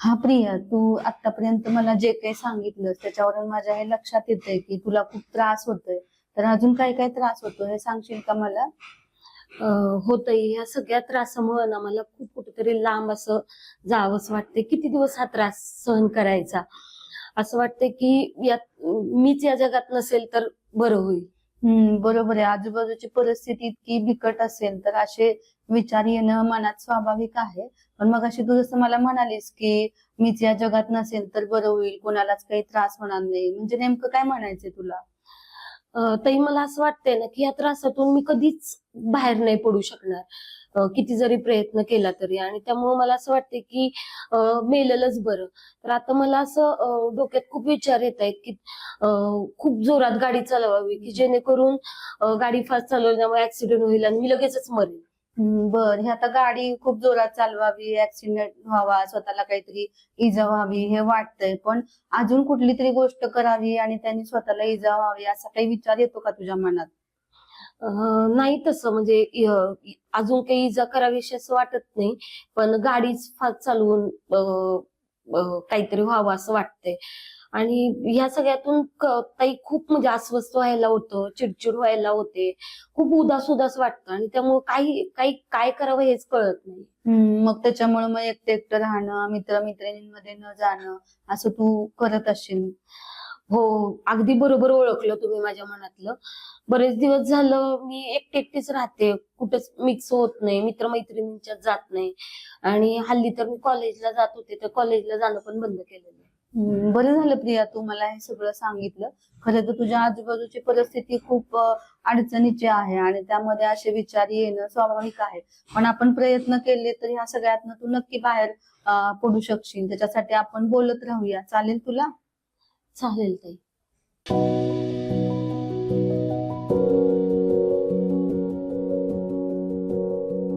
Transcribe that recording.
हा प्रिया तू आतापर्यंत मला जे काही सांगितलंस त्याच्यावरून माझ्या हे लक्षात येतंय की तुला खूप त्रास होतोय. तर अजून काय काय त्रास होतो हे सांगशील का मला? होत या सगळ्या त्रासामुळे ना मला खूप कुठेतरी लांब असं जावंच वाटते किती दिवस हा त्रास सहन करायचा? असं वाटतंय की यात मीच या जगात नसेल तर बरं होईल. हम्म बरोबर आहे. आजूबाजूची परिस्थिती इतकी बिकट असेल तर असे विचार येणं मनात स्वाभाविक आहे. पण मग अशी तू जसं मला म्हणालीस की मीच या जगात नसेल तर बरं होईल. कोणालाच काही त्रास होणार नाही. म्हणजे नेमकं काय म्हणायचंय तुला? अं, ताई मला असं वाटतंय ना की या त्रासातून मी कधीच बाहेर नाही पडू शकणार. किती जरी प्रयत्न केला तरी. आणि त्यामुळे मला असं वाटतंय की अं, मेलेलंच बरं. तर आता मला असं डोक्यात खूप विचार येत आहेत की खूप जोरात गाडी चालवावी की जेणेकरून गाडी फास्ट चालवल्यामुळे ऍक्सिडेंट होईल आणि मी लगेचच मरेल बर. हे आता गाडी खूप जोरात चालवावी ऍक्सिडेंट व्हावा स्वतःला काहीतरी इजा व्हावी हे वाटतंय. पण अजून कुठली तरी गोष्ट करावी आणि त्यांनी स्वतःला इजा व्हावी असा काही विचार येतो का तुझ्या मनात? नाही तसं. म्हणजे अजून काही इजा करावीशी असं वाटत नाही पण गाडीच फार चालवून काहीतरी व्हावं असं वाटतंय. आणि ह्या सगळ्यातून ताई काही खूप म्हणजे अस्वस्थ व्हायला होतं चिडचिड व्हायला होते. खूप उदास उदास वाटतं. आणि त्यामुळे काही काही काय करावं हेच कळत नाही. मग त्याच्यामुळे मग एकटं एकटं राहणं मित्र मैत्रिणींमध्ये न जाणं असं तू करत असशील? हो अगदी बरोबर ओळखलं तुम्ही माझ्या मनातलं. बरेच दिवस झालं मी एकटी एकटीच राहते. कुठंच मिक्स होत नाही. मित्रमैत्रिणींच्यात जात नाही. आणि हल्ली तर मी कॉलेजला जात होते. तर कॉलेजला जाणं पण बंद केलेलं आहे. हम्म, बरं झालं प्रिया तू मला हे सगळं सांगितलं. खरं तर तुझ्या आजूबाजूची परिस्थिती खूप अं, अडचणीची आहे आणि त्यामध्ये असे विचार येणं स्वाभाविक आहे. पण आपण प्रयत्न केले तर ह्या सगळ्यातनं तू नक्की बाहेर अं, पडू शकशील. त्याच्यासाठी आपण बोलत राहूया. चालेल तुला? चालेल ताई.